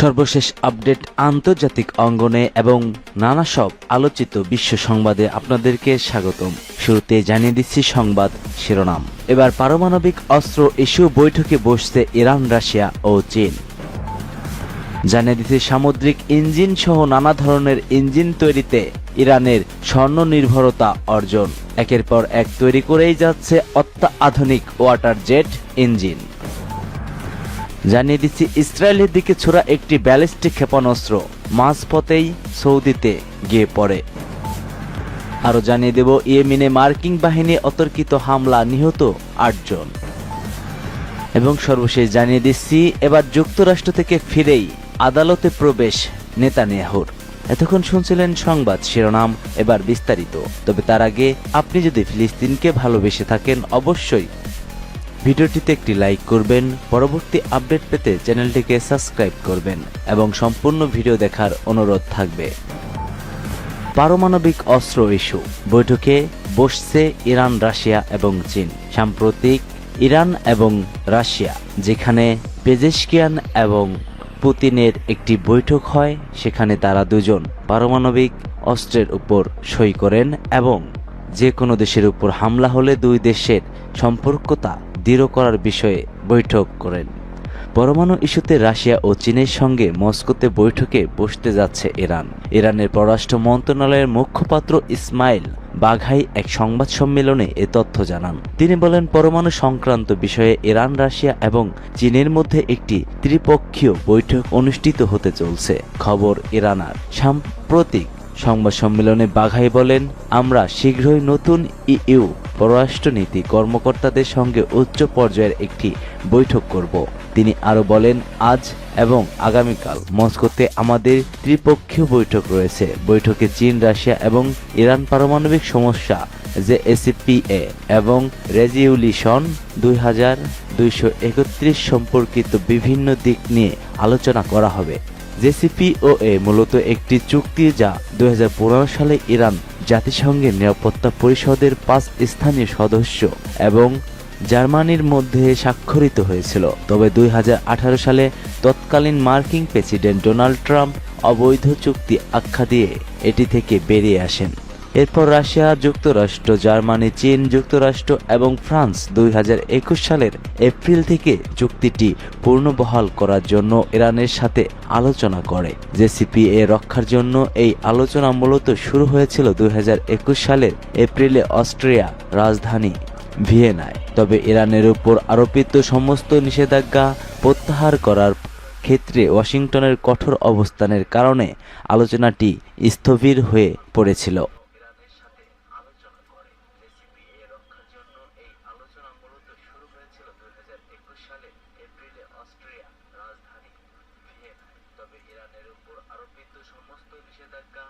সর্বশেষ আপডেট আন্তর্জাতিক অঙ্গনে এবং নানা সব আলোচিত বিশ্ব সংবাদে আপনাদেরকে স্বাগতম। শুরুতে জানিয়ে দিচ্ছি সংবাদ শিরোনাম। এবার পারমাণবিক অস্ত্র ইস্যু বৈঠকে বসছে ইরান, রাশিয়া ও চীন। জানিয়ে দিচ্ছে সামুদ্রিক ইঞ্জিন সহ নানা ধরনের ইঞ্জিন তৈরিতে ইরানের স্বর্ণ নির্ভরতা অর্জন। একের পর এক তৈরি করেই যাচ্ছে অত্যাধুনিক ওয়াটার জেট ইঞ্জিন। জানিয়ে দিচ্ছি, ইসরায়েলের দিকে ছোড়া একটি ব্যালিস্টিক ক্ষেপণাস্ত্র মাঝপথেই সৌদিতে গিয়ে পড়ে। আরও জানিয়ে দেব, ইয়েমিনে মার্কিং বাহিনী অতর্কিত হামলা নিহত আটজন। এবং সর্বশেষ জানিয়ে দিচ্ছি, এবার যুক্তরাষ্ট্র থেকে ফিরেই আদালতে প্রবেশ নেতানিয়াহুর। এতক্ষণ শুনছিলেন সংবাদ শিরোনাম, এবার বিস্তারিত। তবে তার আগে আপনি যদি ফিলিস্তিনকে ভালোবেসে থাকেন, অবশ্যই ভিডিওটিতে একটি লাইক করবেন, পরবর্তী আপডেট পেতে চ্যানেলটিকে সাবস্ক্রাইব করবেন এবং সম্পূর্ণ ভিডিও দেখার অনুরোধ থাকবে। পারমাণবিক অস্ত্র ইস্যু। বৈঠকে বসছে ইরান, রাশিয়া এবং চীন। সাম্প্রতিক ইরান এবং রাশিয়া, যেখানে পেজেশকিয়ান এবং পুতিনের একটি বৈঠক হয়, সেখানে তারা দুজন পারমাণবিক অস্ত্রের উপর সই করেন এবং যে কোনো দেশের উপর হামলা হলে দুই দেশের সম্পর্কতা দৃঢ় করার বিষয়ে বৈঠক করেন। পরমাণু ইস্যুতে রাশিয়া ও চীনের সঙ্গে মস্কোতে বৈঠকে বসতে যাচ্ছে ইরান। ইরানের পররাষ্ট্র মন্ত্রণালয়ের মুখপাত্র ইসমাইল বাঘাই এক সংবাদ সম্মেলনে এ তথ্য জানান। তিনি বলেন, পরমাণু সংক্রান্ত বিষয়ে ইরান, রাশিয়া এবং চীনের মধ্যে একটি ত্রিপক্ষীয় বৈঠক অনুষ্ঠিত হতে চলছে। খবর ইরানার। সাম্প্রতিক সংবাদ সম্মেলনে বাঘাই বলেন, আমরা শীঘ্রই নতুন ইইউ পররাষ্ট্রনীতি কর্মকর্তাদের সঙ্গে উচ্চ পর্যায়ের একটি বৈঠক করব। তিনি আরও বলেন, আজ এবং আগামীকাল মস্কোতে আমাদের ত্রিপক্ষীয় বৈঠক রয়েছে। বৈঠকে চীন, রাশিয়া এবং ইরান পারমাণবিক সমস্যা যে এসিপিএ এবং রেজিউলিশন দুই হাজার দুইশো একত্রিশ সম্পর্কিত বিভিন্ন দিক নিয়ে আলোচনা করা হবে। জেসিপিওএ মূলত একটি চুক্তি যা দুই হাজার পনেরো সালে ইরান জাতিসংঘের নিরাপত্তা পরিষদের পাঁচ স্থানীয় সদস্য এবং জার্মানির মধ্যে স্বাক্ষরিত হয়েছিল। তবে দুই হাজার আঠারো সালে তৎকালীন মার্কিন প্রেসিডেন্ট ডোনাল্ড ট্রাম্প অবৈধ চুক্তি আখ্যা দিয়ে এটি থেকে বেরিয়ে আসেন। এরপর রাশিয়া, যুক্তরাষ্ট্র, জার্মানি, চীন, যুক্তরাষ্ট্র এবং ফ্রান্স দুই হাজার একুশ সালের এপ্রিল থেকে চুক্তিটি পূর্ণবহাল করার জন্য ইরানের সাথে আলোচনা করে। জেসিপিএ রক্ষার জন্য এই আলোচনা মূলত শুরু হয়েছিল দুই হাজার একুশ সালের এপ্রিলে অস্ট্রিয়া রাজধানী ভিয়েনায়। তবে ইরানের উপর আরোপিত সমস্ত নিষেধাজ্ঞা প্রত্যাহার করার ক্ষেত্রে ওয়াশিংটনের কঠোর অবস্থানের কারণে আলোচনাটি স্থবির হয়ে পড়েছিল। আরোপিত সমস্ত নিষেধাজ্ঞা